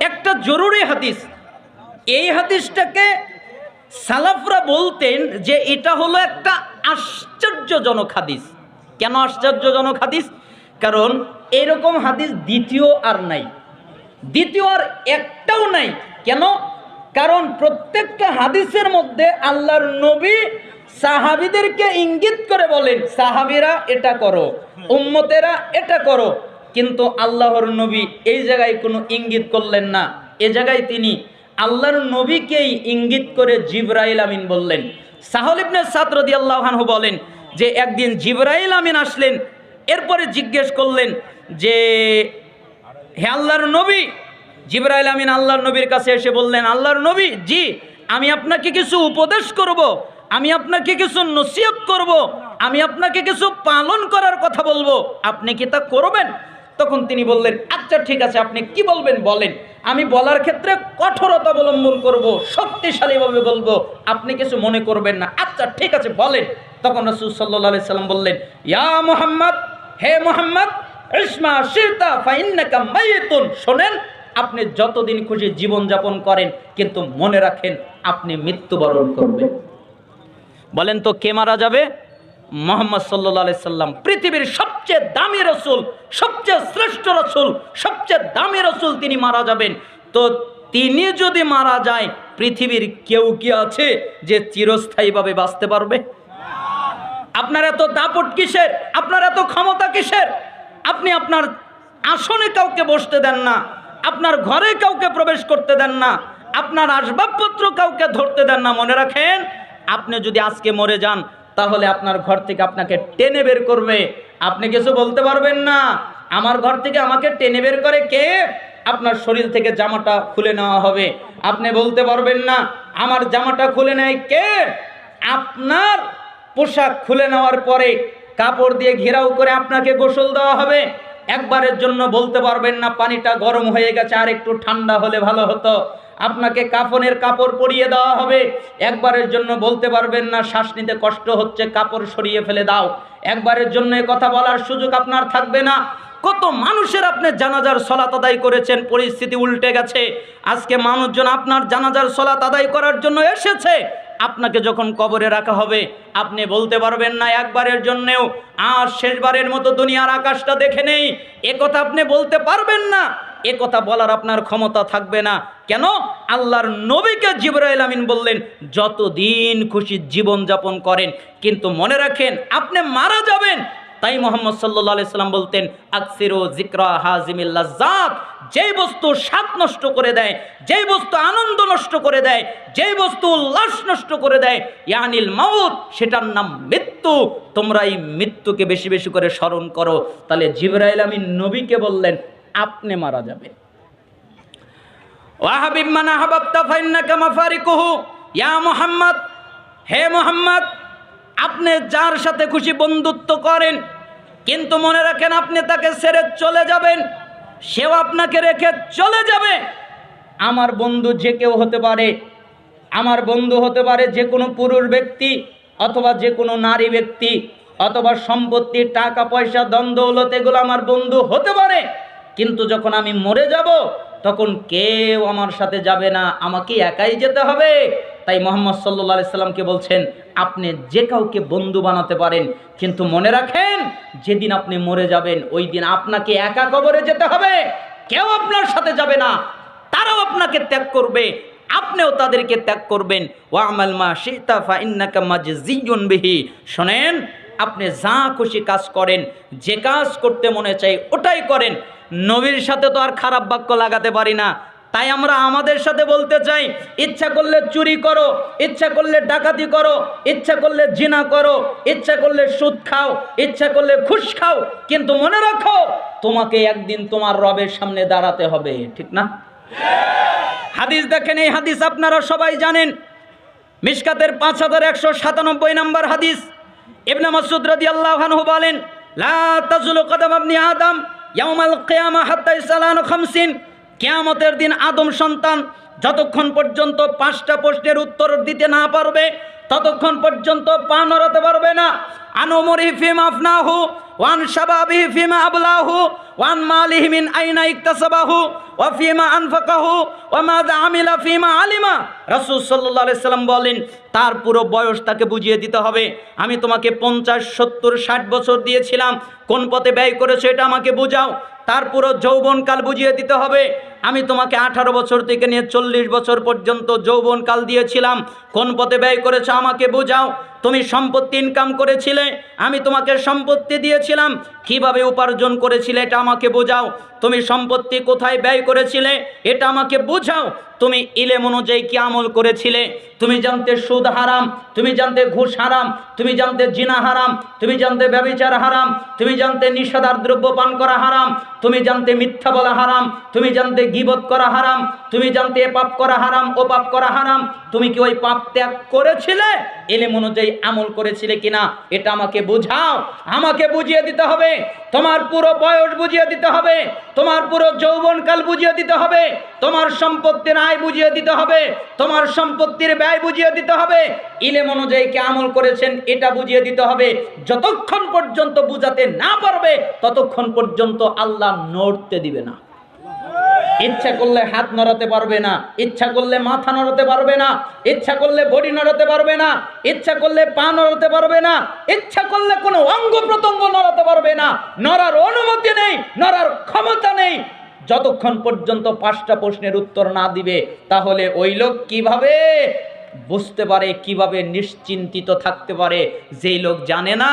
একটা জরুরি হাদিস। এই হাদিসটাকে সালাফরা বলতেন যে এটা হলো একটা আশ্চর্যজনক হাদিস। কেন আশ্চর্যজনক হাদিস? কারণ এরকম হাদিস দ্বিতীয় আর নাই। দ্বিতীয় আর একটাও নাই। কেন? কারণ প্রত্যেকটা হাদিসের মধ্যে আল্লাহর নবী সাহাবিদেরকে ইঙ্গিত করে বলেন, সাহাবিরা এটা করো, উম্মতেরা এটা করো। কিন্তু আল্লাহর নবী এই জায়গায় কোনো ইঙ্গিত করলেন না। এ জায়গায় তিনি আল্লাহর নবীকেই ইঙ্গিত করে জিবরাইল আমিন বললেন। সাহল ইবনে সাতরদি আল্লাহানহু বলেন যে, একদিন জিবরাইল আমিন আসলেন, এরপরে জিজ্ঞেস করলেন যে, হে আল্লাহর নবী? জিবরাইল আমিন আল্লাহর নবীর কাছে এসে বললেন, আল্লাহর নবী, জি, আমি আপনাকে কিছু উপদেশ করব, আমি আপনাকে কিছু নসিহত করব, আমি আপনাকে কিছু পালন করার কথা বলব। আপনি কি তা করবেন? তখন তিনি বললেন আচ্ছা ঠিক আছে, আপনি কি বলবেন বলেন। আমি বলার ক্ষেত্রে কঠোরতা অবলম্বন করব, শক্তিশালীভাবে বলব। আপনি কিছু মনে করবেন না। আচ্ছা ঠিক আছে, বলেন। তখন রসুল সাল্লাহ সাল্লাম বললেন, ইয়া মোহাম্মদ, হে মোহাম্মদ, ইসমা শিরতা, ফাইন্নাকা মাইতুন। শোনেন, আপনি যতদিন খুশি জীবন যাপন করেন, কিন্তু মনে রাখেন, আপনি মৃত্যুবরণ করবেন। বলেন তো, কে মারা যাবে? মোহাম্মদ সাল্লাহ সাল্লাম পৃথিবীর সবচেয়ে দামি রসুল, সবচেয়ে শ্রেষ্ঠ রসুল, সবচেয়ে দামি রসুল তিনি মারা যাবেন। তো তিনি যদি মারা যায়, পৃথিবীর কেউ কি আছে যে চিরস্থায়ীভাবে বাঁচতে পারবে? আপনার এত দাপট কিসের? আপনার এত ক্ষমতা কিসের? আপনি আপনার আসনে কাউকে বসতে দেন না, আপনার ঘরে কাউকে প্রবেশ করতে দেন না, আপনার আসবাবপত্র কাউকে ধরতে দেন না। মনে রাখেন, আপনি যদি আজকে মরে যান তাহলে আপনার ঘর থেকে আপনাকে টেনে বের করবে। আপনি কিছু বলতে পারবেন না। আমার ঘর থেকে আমাকে টেনে বের করে কে? আপনার শরীর থেকে জামাটা খুলে নেওয়া হবে। আপনি বলতে পারবেন না, আমার জামাটা খুলে নেয় কে? আপনার পোশাক খুলে নেওয়ার পরে কাপড় দিয়ে ঘেরাও করে আপনাকে গোসল দেওয়া হবে। একবারের জন্য বলতে পারবেন না, পানিটা গরম হয়ে গেছে, আর একটু ঠান্ডা হলে ভালো হতো। আপনাকে কাফনের কাপড় পরিয়ে দেওয়া হবে। একবারের জন্য বলতে পারবেন না, শ্বাস নিতে কষ্ট হচ্ছে, কাপড় সরিয়ে ফেলে দাও। একবারের জন্য কথা বলার সুযোগ আপনার থাকবে না। কত মানুষের আপনি জানাজার সলাত আদায় করেছেন, পরিস্থিতি উল্টে গেছে। আজকে মানুষজন আপনার জানাজার সলাত আদায় করার জন্য এসেছে। আপনাকে যখন কবরে রাখা হবে, আপনি বলতে পারবেন না একবারের জন্যেও, আর শেষবারের মতো দুনিয়ার আকাশটা দেখে নেই। কথা আপনি বলতে পারবেন না। এ কথা বলার আপনার ক্ষমতা থাকবে না। কেন? আল্লাহর নবীকে জিবরাইল আমিন বললেন, যতদিন খুশি জীবন যাপন করেন, কিন্তু মনে রাখেন আপনি মারা যাবেন। তাই মোহাম্মদ সাল্লাহ সাল্লাম বলতেন, আকসিরো জিক্রা হাজিমিল্লাজাত যেই বস্তু স্বাদ নষ্ট করে দেয়, যেই বস্তু আনন্দ নষ্ট করে দেয়, যেই বস্তু উল্লাস নষ্ট করে দেয়, ইয়ানিল মাউত, সেটার নাম মৃত্যু। তোমরা এই মৃত্যুকে বেশি বেশি করে স্মরণ করো। তাহলে জিবরাইল আমিন নবীকে বললেন আপনি মারা যাবেন। ওয়াহাবিব মানা হাবাবতা ফাইন্নাকা মাফারিকুহু। ইয়া মুহাম্মদ, হে মুহাম্মদ, আপনি যার সাথে খুশি বন্ধুত্ব করেন, কিন্তু মনে রাখেন আপনি তাকে ছেড়ে চলে যাবেন, সেও আপনাকে রেখে চলে যাবে। আমার বন্ধু যে কেউ হতে পারে, আমার বন্ধু হতে পারে যে কোনো পুরুষ ব্যক্তি অথবা যে কোনো নারী ব্যক্তি, অথবা সম্পত্তি, টাকা, পয়সা দ্বন্দ্ব এগুলো আমার বন্ধু হতে পারে। কিন্তু যখন আমি মরে যাব, তখন কেউ আমার সাথে যাবে না, আমাকে একাই যেতে হবে। তাই মোহাম্মদ সাল্লা সাল্লামকে বলছেন, আপনি যে কাউকে বন্ধু বানাতে পারেন, কিন্তু মনে রাখেন, যেদিন আপনি মরে যাবেন, ওই দিন আপনাকে একা কবরে যেতে হবে। কেউ আপনার সাথে যাবে না, তারাও আপনাকে ত্যাগ করবে, আপনিও তাদেরকে ত্যাগ করবেন। ওয়ামাল মা শিতাফা ইন্নাকা মাজজিয়ুন বিহি। শোনেন, আপনি যা খুশি কাজ করেন, যে কাজ করতে মনে চাই ওটাই করেন। নবীর সাথে তো আর খারাপ বাক্য লাগাতে পারি না। তাই আমরা আমাদের সাথে বলতে চাই, ইচ্ছা করলে চুরি করো, ইচ্ছা করলে ডাকাতি করো, ইচ্ছা করলে জিনা করো, ইচ্ছা করলে সুদ খাও, ইচ্ছা করলে খুশ খাও, কিন্তু মনে রাখো, তোমাকে একদিন তোমার রবের সামনে দাঁড়াতে হবে, ঠিক না? হাদিস দেখেন, এই হাদিস আপনারা সবাই জানেন। মিশকাতের পাঁচ হাজার একশো সাতানব্বই নম্বর হাদিস। ইবনে মাসুদ রাদিয়াল্লাহু আনহু বলেন, লা তাজুলু কদম ইবনি আদম ইয়াউমাল কেয়ামা হাত্তা সালান খামসিন। কেয়ামতের দিন আদম সন্তান যতক্ষণ পর্যন্ত পাঁচটা প্রশ্নের উত্তর দিতে না পারবে, ততক্ষণ পর্যন্ত পা নড়াতে পারবে না। আনুমরি ফিম আফনাহু ওয়ান শাবাবিহি ফিমা আবলাহু ওয়ান মালিহি মিন আইনা ইকতাসাবাহু ওয়া ফিমা আনফাকাহু ওয়া মাযা আমিলা ফিমা আলিমা রাসূল সাল্লাল্লাহু আলাইহি সাল্লাম বলেন, তার পুরো বয়স তাকে বুঝিয়ে দিতে হবে। আমি তোমাকে পঞ্চাশ, সত্তর, ষাট বছর দিয়েছিলাম। কোন পথে ব্যয় করেছ এটা আমাকে বুঝাও। তার পুরো যৌবনকাল বুঝিয়ে দিতে হবে। আমি তোমাকে আঠারো বছর থেকে নিয়ে চল্লিশ বছর পর্যন্ত যৌবনকাল দিয়েছিলাম। কোন পথে ব্যয় করেছ আমাকে বুঝাও। তুমি সম্পত্তি ইনকাম করেছিলে, আমি তোমাকে সম্পত্তি দিয়েছিলাম। কীভাবে উপার্জন করেছিলে এটা আমাকে বোঝাও। তুমি সম্পত্তি কোথায় ব্যয় করেছিলে এটা আমাকে বোঝাও। তুমি ইলেম অনুযায়ী কি আমল করেছিলে? তুমি জানতে সুদ হারাম, তুমি জানতে ঘুষ হারাম, তুমি জানতে জিনা হারাম, তুমি জানতে ব্যবিচার হারাম, তুমি জানতে নিষেধার দ্রব্য পান করা হারাম, তুমি জানতে মিথ্যা বলা হারাম, তুমি জানতে গিবত করা হারাম, তুমি জানতে এ পাপ করা হারাম ও পাপ করা হারাম, তুমি কি ওই পাপ ত্যাগ করেছিলে? এলেম অনুযায়ী আমল করেছিলে কিনা, এটা আমাকে বুঝাও। আমাকে বুঝিয়ে দিতে হবে। তোমার পুরো বয়স বুঝিয়ে দিতে হবে। তোমার পুরো যৌবনকাল বুঝিয়ে দিতে হবে। তোমার সম্পত্তির আয় বুঝিয়ে দিতে হবে। তোমার সম্পত্তির ব্যয় বুঝিয়ে দিতে হবে। ইলেম অনুযায়ী কে আমল করেছেন, এটা বুঝিয়ে দিতে হবে। যতক্ষণ পর্যন্ত বুঝাতে না পারবে, ততক্ষণ পর্যন্ত আল্লাহ নড়তে দিবে না। ইচ্ছা করলে হাত নড়াতে পারবে না, ইচ্ছা করলে মাথা নড়াতে পারবে না, ইচ্ছা করলে বডি নড়াতে পারবে না, ইচ্ছা করলে পা নড়াতে পারবে না, ইচ্ছা করলে কোনো অঙ্গ প্রত্যঙ্গ নড়াতে পারবে না, নড়ার অনুমতি নেই, নড়ার ক্ষমতা নেই। যতক্ষণ পর্যন্ত পাঁচটা প্রশ্নের উত্তর না দিবে, তাহলে ওই লোক কীভাবে বুঝতে পারে, কীভাবে নিশ্চিন্তিত থাকতে পারে, যেই লোক জানে না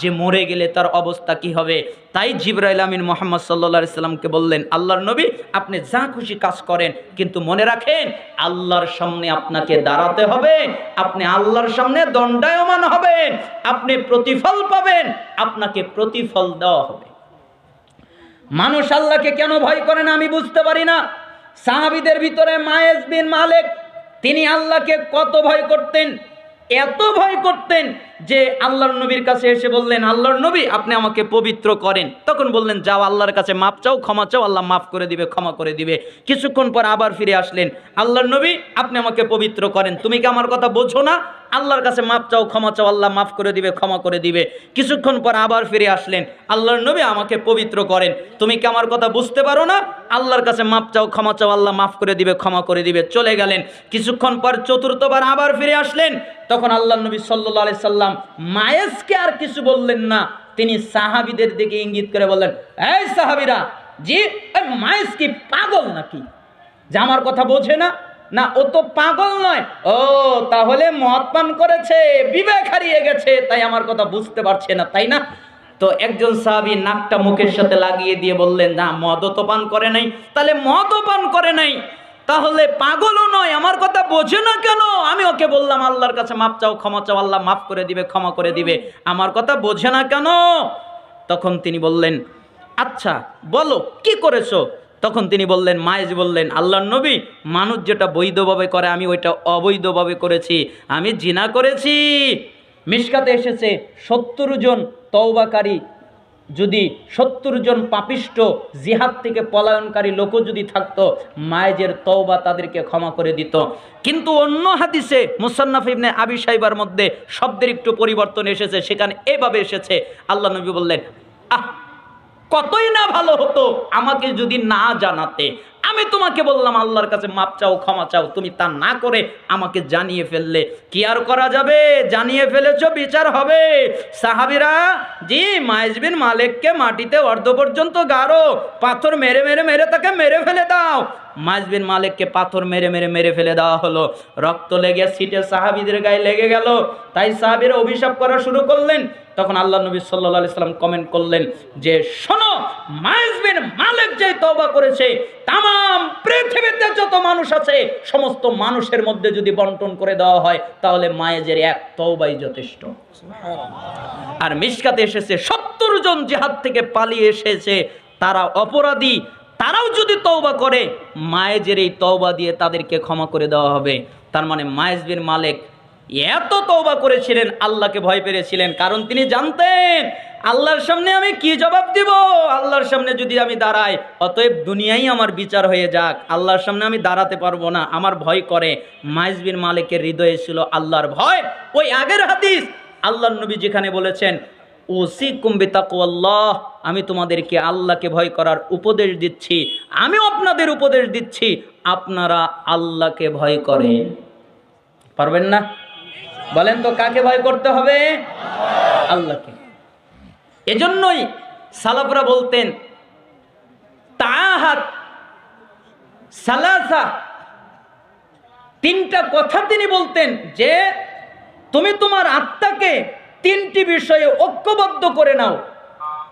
যে মরে গেলে তার অবস্থা কি হবে। তাই জিব্রাইল আমিন মোহাম্মদ সাল্লা সাল্লামকে বললেন, আল্লাহর নবী, আপনি যা খুশি কাজ করেন, কিন্তু মনে রাখেন, আল্লাহর সামনে আপনাকে দাঁড়াতে হবে, আপনি আল্লাহর সামনে দণ্ডায়মান হবেন, আপনি প্রতিফল পাবেন, আপনাকে প্রতিফল দেওয়া হবে। মানুষ আল্লাহকে কেন ভয় করে না আমি বুঝতে পারি না। সাহাবিদের ভিতরে মায়েজ বিন মালেক তিনি আল্লাহকে কত ভয় করতেন এত ভয় করতেন যে আল্লাহর নবীর কাছে এসে বললেন, আল্লাহর নবী, আপনি আমাকে পবিত্র করেন। তখন বললেন, যাও, আল্লাহর কাছে মাপ চাও, ক্ষমা চাও, আল্লাহ মাফ করে দিবে, ক্ষমা করে দিবে। কিছুক্ষণ পর আবার ফিরে আসলেন, আল্লাহর নবী, আপনি আমাকে পবিত্র করেন। তুমি কি আমার কথা বোঝো না? আল্লাহর কাছে মাপ চাও, ক্ষমা চাও, আল্লাহ মাফ করে দিবে, ক্ষমা করে দিবে। কিছুক্ষণ পর আবার ফিরে আসলেন, আল্লাহর নবী, আমাকে পবিত্র করেন। তুমি কি আমার কথা বুঝতে পারো না? আল্লাহর কাছে মাপ চাও, ক্ষমা চাও, আল্লাহ মাফ করে দিবে, ক্ষমা করে দিবে। চলে গেলেন। কিছুক্ষণ পর চতুর্থবার আবার ফিরে আসলেন, তখন আল্লাহ নবী সাল্লাহ আলি সাল্লাম মায়েসকে আর কিছু বললেন না। তিনি সাহাবিদের দিকে ইঙ্গিত করে বললেন, এই সাহাবিরা, জি মায়েস কি পাগল নাকি? যে আমার কথা বোঝে না? না, ও তো পাগল নয়। ও, তাহলে মদ পান করেছে, বিবেক হারিয়ে গেছে, তাই আমার কথা বুঝতে পারছে না, তাই না? তো একজন সাহাবি নাকটা মুখের সাথে লাগিয়ে দিয়ে বললেন, না, মদও তো পান করে নাই। তাহলে মদও পান করে নাই। তাহলে পাগলও নয়, আমার কথা বোঝে না কেন? আমি ওকে বললাম, আল্লাহর কাছে মাপ চাও, ক্ষমা চাও, আল্লাহ মাফ করে দিবে, ক্ষমা করে দিবে। আমার কথা বোঝে না কেন? তখন তিনি বললেন আচ্ছা বলো, কি করেছ? তখন তিনি বললেন, মায়েজ বললেন, আল্লাহর নবী, মানুষ যেটা বৈধভাবে করে, আমি ওইটা অবৈধভাবে করেছি। আমি জিনা করেছি। মিশকাতে এসেছে সত্তর জন তওবাকারী যদি সত্তর জন পাপিষ্ট জিহাদ থেকে পলায়নকারী লোকও যদি থাকতো মায়েজের তওবা তাদেরকে ক্ষমা করে দিত। কিন্তু অন্য হাদিসে মুসান্নাফ ইবনে আবি সাইবার মধ্যে শব্দের একটু পরিবর্তন এসেছে, সেখানে এভাবে এসেছে। আল্লাহ নবী বললেন, আহ কতই না ভালো হতো আমাকে যদি না জানাতে। আমি তোমাকে বললাম, আল্লাহর কাছে মাপ চাও, ক্ষমা চাও, তুমি তা না করে আমাকে জানিয়ে ফেললে। কি আর করা যাবে? জানিয়ে ফেলেছ, বিচার হবে। সাহাবিরা, জি মাইজবিন মালিককে মাটিতে অর্ধ পর্যন্ত গাড়ো পাথর মেরে মেরে মেরে তাকে মেরে ফেলে দাও। মাইজবিন মালিককে পাথর মেরে মেরে মেরে ফেলে দেওয়া হলো। রক্ত লেগে সিটে সাহাবিদের গায়ে লেগে গেল। তাই সাহাবিরা অভিশাপ করা শুরু করলেন। তখন আল্লাহ নবী সাল্লাহ সাল্লাম কমেন্ট করলেন যে শোনো মাইজবিন মালিক যে তওবা করেছে তাম পৃথিবীতে যত মানুষ আছে সমস্ত মানুষের মধ্যে যদি বন্টন করে দেওয়া হয় তাহলে মায়েজের এক তওবাই যথেষ্ট। আর মিশকাতে এসেছে সত্তর জন জেহাদ থেকে পালিয়ে এসেছে তারা অপরাধী তারাও যদি তওবা করে মায়েজের এই তওবা দিয়ে তাদেরকে ক্ষমা করে দেওয়া হবে। তার মানে মায়েজ বিন মালিক এত তওবা করেছিলেন, আল্লাহকে ভয় পেরেছিলেন। কারণ তিনি জানতেন, আল্লাহর সামনে আমি কি জবাব দিব? আল্লাহর সামনে যদি আমি দাঁড়াই, অতএব দুনিয়াই আমার বিচার হয়ে যাক। আল্লাহর সামনে আমি দাঁড়াতে পারব না। আমার ভয় করে। মাইজবিন মালিকের হৃদয়ে ছিল আল্লাহর ভয়। ওই আগের হাদিস, আল্লাহর নবী যেখানে বলেছেন ওসি কুম্বি তাকুয়াল্লাহ আমি তোমাদেরকে আল্লাহকে ভয় করার উপদেশ দিচ্ছি। আমিও আপনাদের উপদেশ দিচ্ছি। আপনারা আল্লাহকে ভয় করেন। পারবেন না? বলেন তো কাকে ভয় করতে হবে? আল্লাহকে। এজন্যই সালাফরা বলতেন, তাহাত সালাসা। তিনটা কথা তিনি বলতেন যে, তুমি তোমার আত্মাকে তিনটি বিষয়ে ঐক্যবদ্ধ করে নাও।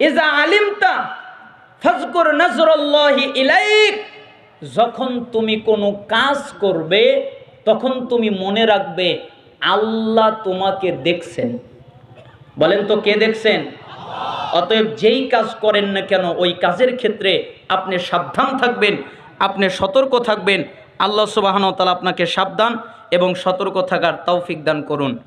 ইজা আলিমতা ফজকুর নজরুল্লাহি ইলাইক। যখন তুমি কোনো কাজ করবে, তখন তুমি মনে রাখবে আল্লাহ তোমাকে দেখছেন। বলেন তো কে দেখছেন? অতএব যেই কাজ করেন না কেন, ওই কাজের ক্ষেত্রে আপনি সাবধান থাকবেন, আপনি সতর্ক থাকবেন। আল্লাহ সুবাহন তালা আপনাকে সাবধান এবং সতর্ক থাকার তৌফিক দান করুন।